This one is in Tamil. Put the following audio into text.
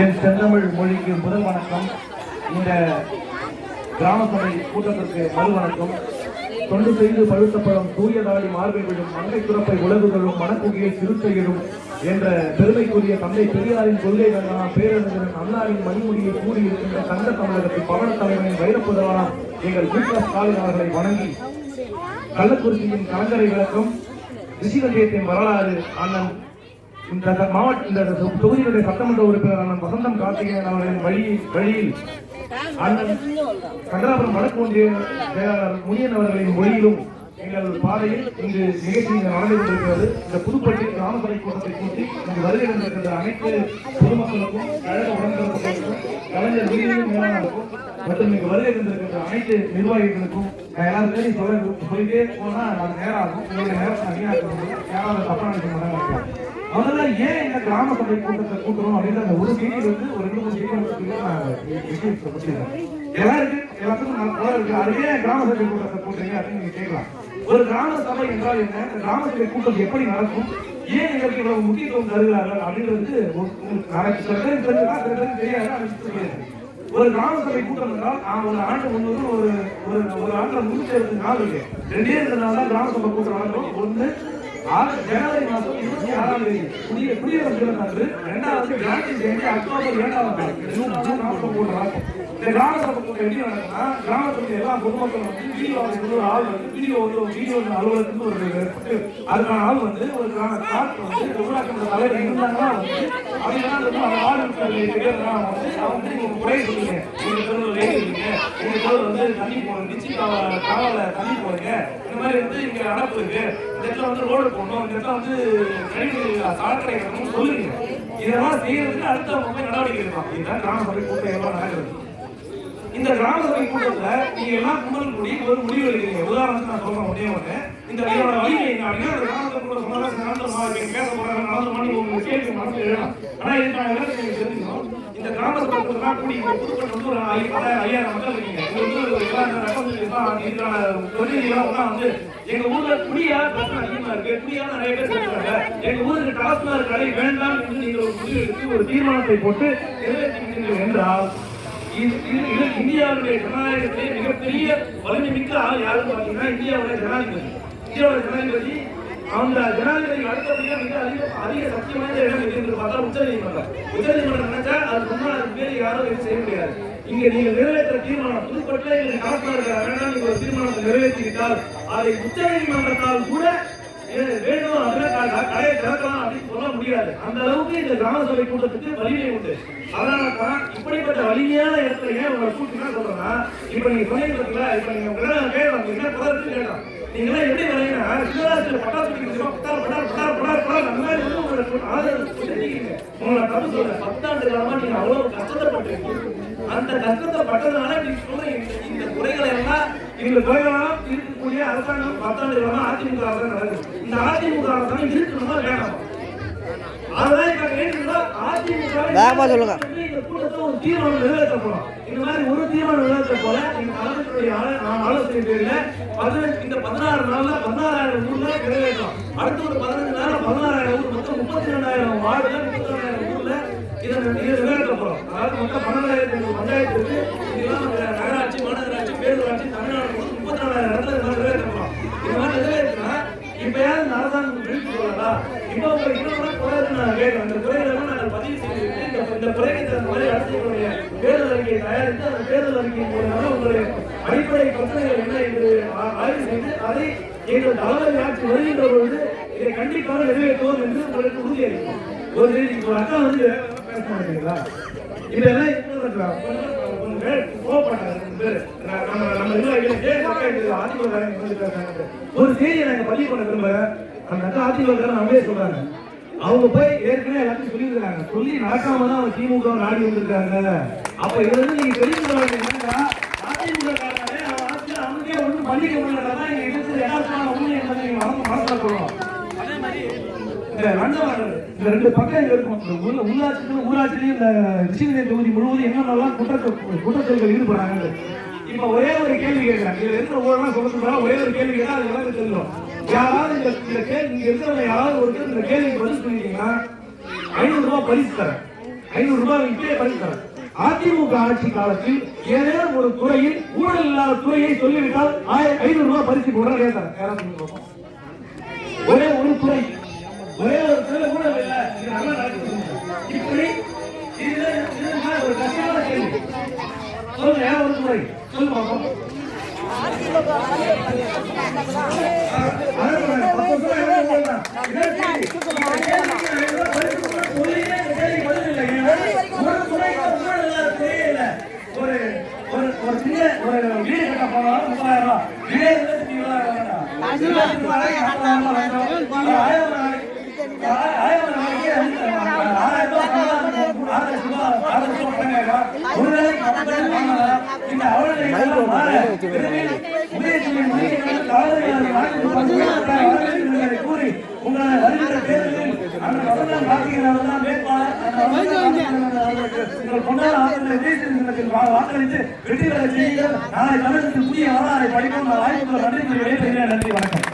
என் செந்தமிழ் மொழிக்கு முதல் வணக்கம். இந்த கிராம சபை கூட்டத்திற்கு மறு வணக்கம். தொண்டு செய்து பழுத்தப்படும் தூயதாடி மார்பை விடும் மங்கை துறப்பை உலகுகளும் மனக்குகையை சிறுத்தையிடும் என்ற பெருமைக்குரிய தந்தை பெரியாரின் கொள்கை கண்டனா பேரறிஞரின் அண்ணாவின் மணிமொழியை கூறியிருக்கின்ற தங்க தமிழகத்தின் பவன தலைவனின் வைரப்புதவானாம் எங்கள் வி ஸ்டாலின் அவர்களை வணங்கி கள்ளக்குறிச்சியின் கலங்கரை விளக்கம் ரிஷிகண்டியத்தின் வரலாறு அண்ணன் இந்த மாவட்ட இந்த தொகுதியினுடைய சட்டமன்ற உறுப்பினர் வசந்தம் கார்த்திகேயன் அவர்களின் வழி வழியில் அண்ணன் சங்கராபுரம் வடக்கு ஒன்றிய செயலாளர் முனியன் அவர்களின் மொழியிலும் எங்கள் பாதையில் இங்கு நிகழ்ச்சி நடந்து கொண்டிருக்கிறது. இந்த புதுப்பட்டி கிராமசபை கூட்டத்தை கூட்டி இங்கு வருகை தந்திருக்கின்ற அனைத்து பொதுமக்களுக்கும் கழக உடன்பிறப்புகளுக்கும் கலைஞர் உயிரினும் மேலாளருக்கும் மற்றும் இங்கு வருகை தந்திருக்கின்ற அனைத்து நிர்வாகிகளுக்கும் நான் எல்லாரும் தேடி சொல்ல சொல்லிட்டே போனால் அது நேரம் ஆகும் உங்களுடைய நேரத்தை அதிகமாக்க யாராவது தப்பா நினைக்க மாட்டாங்க முதல்ல ஏன் இந்த கிராம சபை கூட்டத்தை கூட்டுறோம் அப்படின்ற அந்த ஒரு செய்தி வந்து ஒரு ரெண்டு மூணு செய்தி வந்து நான் எல்லாருக்கும் எல்லாத்துக்கும் நான் இருக்கு. கிராம சபை கூட்டத்தை கூட்டுறீங்க அப்படின்னு நீங்க கேட்கலாம். ஒரு கிராம சபை என்றால் என்ன? இந்த கிராம சபை கூட்டம் எப்படி நடக்கும்? ஏன் எங்களுக்கு இவ்வளவு முக்கியத்துவம் தருகிறார்கள் அப்படின்றது உங்களுக்கு நாளைக்கு சில பேருக்கு தெரிஞ்சுதான் சில பேருக்கு தெரியாது? தெரியாது ஒரு கிராம சபை கூட்டம் என்றால் நான் ஒரு ஆண்டு முழுவதும் ஒரு ஒரு ஒரு ஆண்டுல முன்னூத்தி நாள் இருக்கு. ரெண்டே ரெண்டு நாள் தான் கிராம சபை கூட்டம் நடக்கும். ஒன்று ஆறு ஜனவரி மாதம் இருபத்தி ஆறாம் தேதி குடிய குடியரசு தினம் அன்று ரெண்டாவது காந்தி ஜெயந்தி அக்டோபர் இரண்டாம் நாள் ஜூன் ஜூன் நடக்கும் இந்த கிராம சபை கூட்டம் எப்படி நடக்கும்னா கிராமத்தில் எல்லா பொதுமக்கள் வந்து வீடியோ ஒரு ஆள் வந்து வீடியோ வந்து ஒரு வீடியோ அலுவலகத்துக்கு ஒரு அதுக்கான ஆள் வந்து ஒரு கிராம காட்டு வந்து ஊராட்சி தலைவர் இருந்தாங்கன்னா வந்து அவங்க வந்து அந்த வார்டு இருக்கிறதுனா வந்து அவங்க வந்து நீங்க குறை சொல்லுங்க எங்க தெருவில் வேலை இருக்குங்க எங்க தெருவில் வந்து தண்ணி போடுங்க நிச்சய காவ- காவல தண்ணி போடுங்க இந்த மாதிரி வந்து இங்கே அடப்பு இருக்கு இந்த இடத்துல வந்து ரோடு போடணும் இந்த இடத்துல வந்து கழிவு சாக்கடை கட்டணும்னு சொல்லுங்க இதெல்லாம் செய்யறதுக்கு அடுத்தவங்க போய் நடவடிக்கை எடுப்பாங்க இதுதான் கிராம சபை கூட்டம் எல்லாம் நடக்கிறது இந்த கிராம சபை கூட்டத்துல நீங்க எல்லாம் கும்பல் கூடி ஒரு முடிவு எடுக்கிறீங்க? உதாரணத்துக்கு நான் சொல்றேன் ஒரே ஒன்று இந்த இதோட வலிமை என்ன அப்படின்னா இந்த கிராம சபை கூட்டம் சொன்னா நடந்து மாதிரி பேச போறாங்க நடந்து பண்ணி உங்களுக்கு கேள்வி மனசு எழுதலாம் ஆனா இதுக்கான எல்லாரும் நீங்க தெரிஞ்சுக்கணும். இந்த கிராம சபை கூட்டம் கூடி இந்த புதுக்கோட்டை வந்து ஒரு ஐயாயிரம் ஐயாயிரம் மக்கள் இருக்கீங்க. இது வந்து ஒரு எல்லா இந்த ரகம் இதுக்கான பிரதிநிதிகள் எல்லாம் வந்து எங்க ஊர்ல குடியா பிரச்சனை அதிகமா இருக்கு. குடியா நிறைய பேர் சொல்றாங்க எங்க ஊருக்கு டாஸ்மாக் கடை வேண்டாம் என்று நீங்கள் ஒரு முடிவு எடுத்து ஒரு தீர்மானத்தை போட்டு நிறைவேற்றுகிறீர்கள் என்றால் இந்தியாவுடைய ஜனநாயகத்திலே மிகப்பெரிய வலிமை மிக்க ஆள் யாருன்னு பார்த்தீங்கன்னா இந்தியாவுடைய ஜனாதிபதி. இந்தியாவுடைய ஜனாதிபதி அந்த ஜனாதிபதி அடுத்தபடியா மிக அதிக அதிக சக்தி வாய்ந்த இடம் எது என்று பார்த்தா உச்ச நீதிமன்றம். உச்ச நீதிமன்றம் நினைச்சா அது முன்னாள் அதுக்கு பேர் யாரும் எதுவும் செய்ய முடியாது. இங்க நீங்க நிறைவேற்ற தீர்மானம் புதுப்பட்டில எங்களுக்கு கலெக்டர் வேண்டாம் நீங்க ஒரு தீர்மானத்தை நிறைவேற்றிவிட்டால் அதை உச்ச நீதிமன்றத்தால் கூட ஏ- வேணும் அப்படின்னா க- கடையை திறக்கலாம் அப்படின்னு சொல்ல முடியாது. அந்த அளவுக்கு இந்த கிராம சபை கூட்டத்துக்கு வலிமை உண்டு. அதனால தான் இப்படிப்பட்ட வலிமையான இடத்துல ஏன் உங்களை கூட்டினா சொல்றேன்னா இப்ப நீங்க சொன்னீங்க பார்த்தீங்களா இப்ப நீங்க உங்களை கேட்கலாம் என்ன குறைச்சு கேட்கலாம் எப்படி வரீங்கன்னா சிவராஜ்ல பட்டாசு வெடிக்கிறோம் பட்டார் பட்டார் பட்டார் பட்டார் பட்டார் அந்த மாதிரி வந்து உங்களை ஆதரவு உங்களை தப்பு சொல்றேன் பத்தாண்டு காலமா நீங்க அவ்வளவு கஷ்டப்பட்டிருக்கீங்க. அந்த கஷ்டத்தை பட்டதுனால நீங்க சொல்றீங்க இந்த- குறைகளை எல்லாம் இந்த குறைகளெல்லாம் இருக்கக்கூடிய அரசாங்கம் பத்தாண்டு காலமா அதிமுக அரசாங்கம் நடக்குது. இந்த அதிமுக அரசாங்கம் இருக்கணுமா வேணாமா. அதுதான் இப்ப கேட்டீங்கன்னா அதிமுக வேகமா சொல்லுங்க. இந்த கூட்டத்தை ஒரு தீர்மானம் நிறைவேற்ற போறோம். இந்த மாதிரி ஒரு தீர்மானம் நிறைவேற்ற போல இந்த ஆ- ஆலோசனை பேர்ல பதினஞ்சு இந்த பதினாறு நாள்ல பதினாறாயிரம் ஊர்ல நிறைவேற்றலாம். அடுத்த ஒரு பதினஞ்சு நாள்ல பதினாறாயிரம் ஊர் மொத்தம் முப்பத்தி ரெண்டாயிரம் வார்டுல முப்பத்தி ரெண்டாயிரம் இதை இதை நிறைவேற்ற அதாவது மொத்தம் பன்னெண்டாயிரத்தி ஐநூறு இதெல்லாம் நகராட்சி மாநகராட்சி பேரூராட்சி தமிழ்நாடு முப்பத்தி நாலாயிரம் இடத்துல இதெல்லாம் நிறைவேற்ற போறோம் இந்த மாதிரி நிறைவேற்றினா இப்பயாவது இந்த அரசாங்கம் கொள்ளலா இப்போ உங்க இன்னொரு குறை நான் கேட்கிறேன். அந்த குறைகளெல்லாம் நாங்கள் பதிவு செய்திருக்கேன் இந்த இந்த குறைக்கு மாதிரி அடுத்து தேர்தல் அறிக்கையை தயாரித்து அந்த தேர்தல் அறிக்கையின் மூலமாக உங்களுடைய அடிப்படை பிரச்சனைகள் என்ன என்று ஆய்வு செய்து அதை எங்கள் தலைமை ஆட்சி வருகின்ற பொழுது இதை கண்டிப்பாக நிறைவேற்றுவோம் என்று உங்களுக்கு உறுதியளிக்கும் ஒரு ஒரு அக்கா வந்து பேச இதெல்லாம் இன்னொரு பேர் பேர். நம்ம நம்ம ஒரு செய்தியை நாங்க பதிவு பண்ண விரும்புறேன் அந்த அக்கா அதிமுக நம்மளே சொல்றாங்க. அவங்க போய் ஏற்கனவே எல்லாத்தையும் சொல்லியிருக்காங்க சொல்லி நடக்காம தான் அவங்க திமுக நாடி வந்திருக்காங்க அப்ப இதுல இருந்து நீங்க தெரிஞ்சு என்னன்னா அதிமுக காரங்களே அவன் ஒண்ணும் பண்ணிக்க முடியலன்னா இங்க எதிர்த்து உண்மை என்பதை நீங்க மனசுல அதே மாதிரி அண்ணன் இந்த ரெண்டு பக்கம் இருக்கும்? இந்த உள்ள ஊராட்சியிலையும் இந்த ரிஷிகரை தொகுதி முழுவதும் என்னென்னலாம் குற்ற குற்றச்செயல்கள் ஈடுபடுறாங்க? இப்ப ஒரே ஒரு கேள்வி கேட்கிறேன். இதுல இருக்கிற ஊரெல்லாம் சொல்ல ஒரே ஒரு கேள்வி கேட்டா அது எல்லாரும் தெரியும். யாராவது இந்த இந்த கேள்வி இங்க இருக்கிறவங்க யாராவது ஒரு இந்த கேள்விக்கு பதில் சொல்லிட்டீங்கன்னா ஐநூறு ரூபாய் பரிசு தரேன். ஐநூறு ரூபாய் இப்பயே பரிசு தரேன். அதிமுக ஆட்சி காலத்தில் ஏதேனும் ஒரு துறையில் ஊழல் இல்லாத துறையை சொல்லிவிட்டால் ஐநூறு ரூபாய் பரிசு உடனடியாக யாராவது ஒரே ஒரு துறை. ஒரே ஒரு துறை ஊழல் இல்லை இது நல்லா நடக்குது இப்படி இதுதான் ஒரு கஷ்டமான கேள்வி சொல்லுங்க ஏன் ஒரு முறை சொல்லு பார்ப்போம். ஒரு ஒரு ஒரு சின்ன ஒரு வீடு கட்ட போனாலும் முப்பதாயிரம் ரூபாய் வீடே கூறி உங்களை வருகிற தேர்தலில் அந்த வசனம் வேட்பாளர் உங்கள் வாக்களித்து வெற்றி பெற செய்யுங்கள் நாளை தமிழகத்தில் புதிய வரலாறை படிக்கும் வாய்ப்புகள் நன்றி நன்றி வணக்கம்.